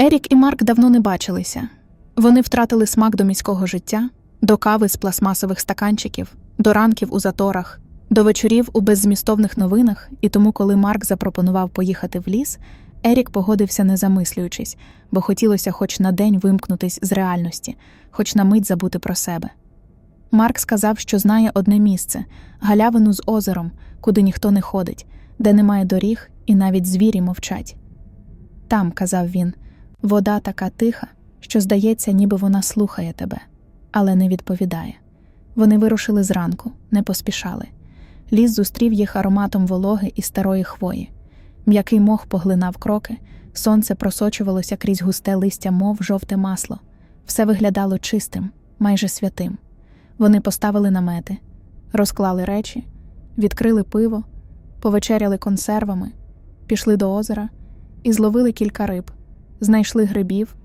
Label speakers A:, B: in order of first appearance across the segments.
A: Ерік і Марк давно не бачилися. Вони втратили смак до міського життя, до кави з пластмасових стаканчиків, до ранків у заторах, до вечорів у беззмістовних новинах, і тому, коли Марк запропонував поїхати в ліс, Ерік погодився не замислюючись, бо хотілося хоч на день вимкнутись з реальності, хоч на мить забути про себе. Марк сказав, що знає одне місце галявину з озером, куди ніхто не ходить, де немає доріг і навіть звірі мовчать. Там, казав він, вода така тиха, що здається, ніби вона слухає тебе, але не відповідає. Вони вирушили зранку, не поспішали. Ліс зустрів їх ароматом вологи і старої хвої. М'який мох поглинав кроки, сонце просочувалося крізь густе листя, мов жовте масло. Все виглядало чистим, майже святим. Вони поставили намети, розклали речі, відкрили пиво, повечеряли консервами, пішли до озера і зловили кілька риб, знайшли грибів,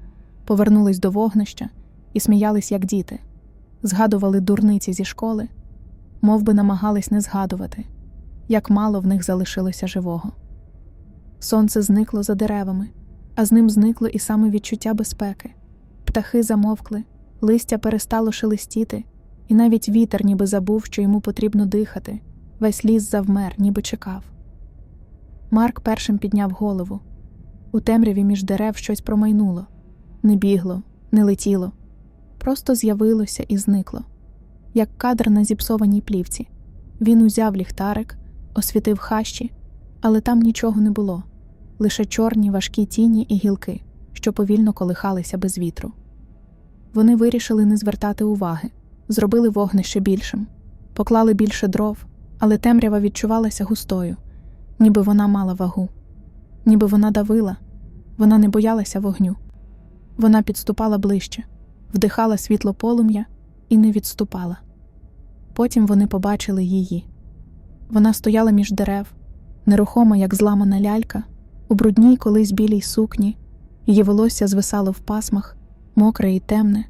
A: повернулись до вогнища і сміялись, як діти, згадували дурниці зі школи, мов би намагались не згадувати, як мало в них залишилося живого. Сонце зникло за деревами, а з ним зникло і саме відчуття безпеки. Птахи замовкли, листя перестало шелестіти, і навіть вітер ніби забув, що йому потрібно дихати, весь ліс завмер, ніби чекав. Марк першим підняв голову. У темряві між дерев щось промайнуло. Не бігло, не летіло, просто з'явилося і зникло, як кадр на зіпсованій плівці. Він узяв ліхтарик, освітив хащі, але там нічого не було. Лише чорні важкі тіні і гілки, що повільно колихалися без вітру. Вони вирішили не звертати уваги, зробили вогнище більшим, поклали більше дров, але темрява відчувалася густою, ніби вона мала вагу, ніби вона давила, вона не боялася вогню. Вона підступала ближче, вдихала світло полум'я і не відступала. Потім вони побачили її. Вона стояла між дерев, нерухома, як зламана лялька, у брудній колись білій сукні, її волосся звисало в пасмах, мокре і темне,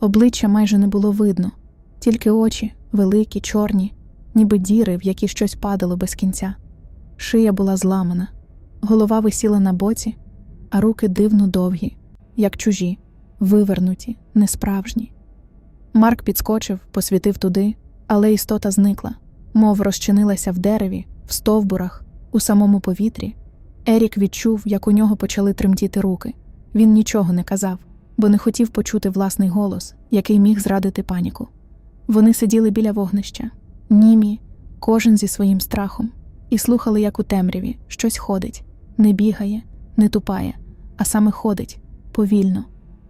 A: обличчя майже не було видно, тільки очі, великі, чорні, ніби діри, в які щось падало без кінця. Шия була зламана, голова висіла на боці, а руки дивно довгі, як чужі, вивернуті, несправжні. Марк підскочив, посвітив туди, але істота зникла, мов розчинилася в дереві, в стовбурах, у самому повітрі. Ерік відчув, як у нього почали тремтіти руки. Він нічого не казав, бо не хотів почути власний голос, який міг зрадити паніку. Вони сиділи біля вогнища, німі, кожен зі своїм страхом, і слухали, як у темряві щось ходить, не бігає, не тупає, а саме ходить повільно,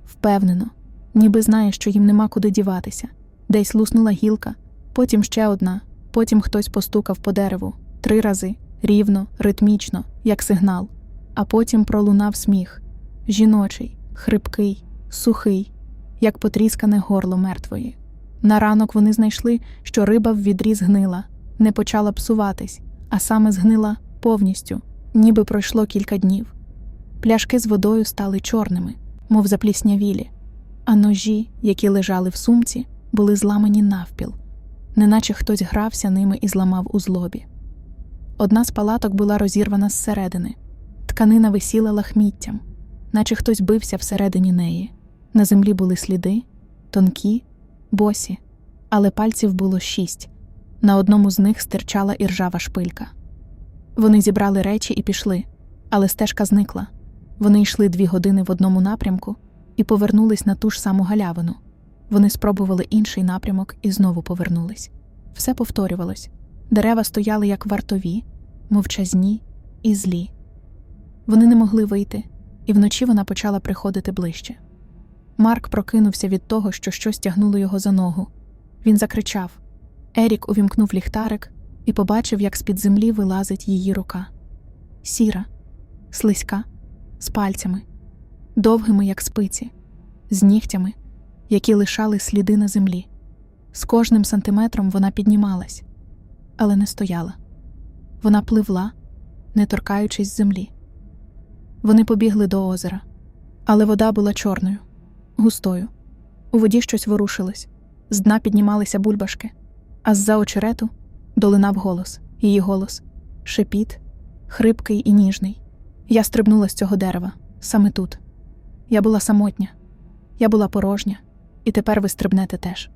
A: впевнено, ніби знає, що їм нема куди діватися. Десь луснула гілка, потім ще одна, потім хтось постукав по дереву три рази, рівно, ритмічно, як сигнал, а потім пролунав сміх жіночий, хрипкий, сухий, як потріскане горло мертвої. На ранок вони знайшли, що риба в відрі згнила, не почала псуватись, а саме згнила повністю, ніби пройшло кілька днів. Пляшки з водою стали чорними, мов запліснявілі, а ножі, які лежали в сумці, були зламані навпіл, неначе хтось грався ними і зламав у злобі. Одна з палаток була розірвана зсередини, тканина висіла лахміттям, наче хтось бився всередині неї. На землі були сліди, тонкі, босі, але пальців було шість. На одному з них стирчала іржава шпилька. Вони зібрали речі і пішли, але стежка зникла. Вони йшли дві години в одному напрямку і повернулись на ту ж саму галявину. Вони спробували інший напрямок і знову повернулись. Все повторювалось. Дерева стояли як вартові, мовчазні і злі. Вони не могли вийти, і вночі вона почала приходити ближче. Марк прокинувся від того, що щось тягнуло його за ногу. Він закричав. Ерік увімкнув ліхтарик і побачив, як з-під землі вилазить її рука. Сіра, слизька, з пальцями, довгими, як спиці, з нігтями, які лишали сліди на землі. З кожним сантиметром вона піднімалась, але не стояла. Вона пливла, не торкаючись землі. Вони побігли до озера, але вода була чорною, густою. У воді щось ворушилось, з дна піднімалися бульбашки, а з-за очерету долинав голос, її голос шепіт, хрипкий і ніжний. Я стрибнула з цього дерева, саме тут. Я була самотня, я була порожня, і тепер ви стрибнете теж.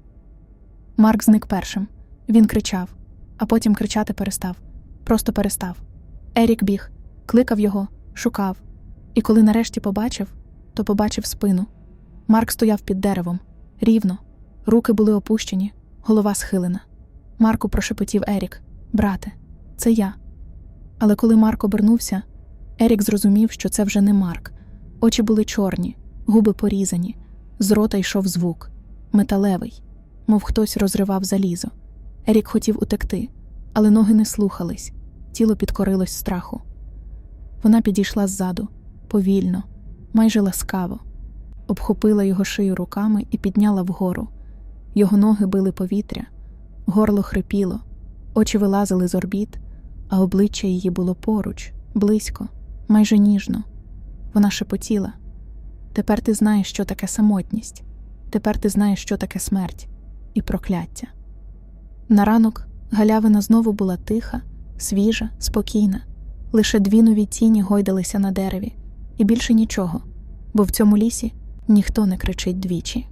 A: Марк зник першим. Він кричав, а потім кричати перестав. Просто перестав. Ерік біг, кликав його, шукав. І коли нарешті побачив, то побачив спину. Марк стояв під деревом, рівно, руки були опущені, голова схилена. Марку прошепотів Ерік: Брате, це я. Але коли Марк обернувся, Ерік зрозумів, що це вже не Марк. Очі були чорні, губи порізані, з рота йшов звук металевий, мов хтось розривав залізо. Ерік хотів утекти, але ноги не слухались, тіло підкорилось страху. Вона підійшла ззаду, повільно, майже ласкаво, обхопила його шию руками і підняла вгору. Його ноги били повітря, горло хрипіло, очі вилазили з орбіт, а обличчя її було поруч, близько, майже ніжно. Вона шепотіла. Тепер ти знаєш, що таке самотність, тепер ти знаєш, що таке смерть і прокляття. На ранок галявина знову була тиха, свіжа, спокійна. Лише дві нові тіні гойдалися на дереві, і більше нічого, бо в цьому лісі ніхто не кричить двічі.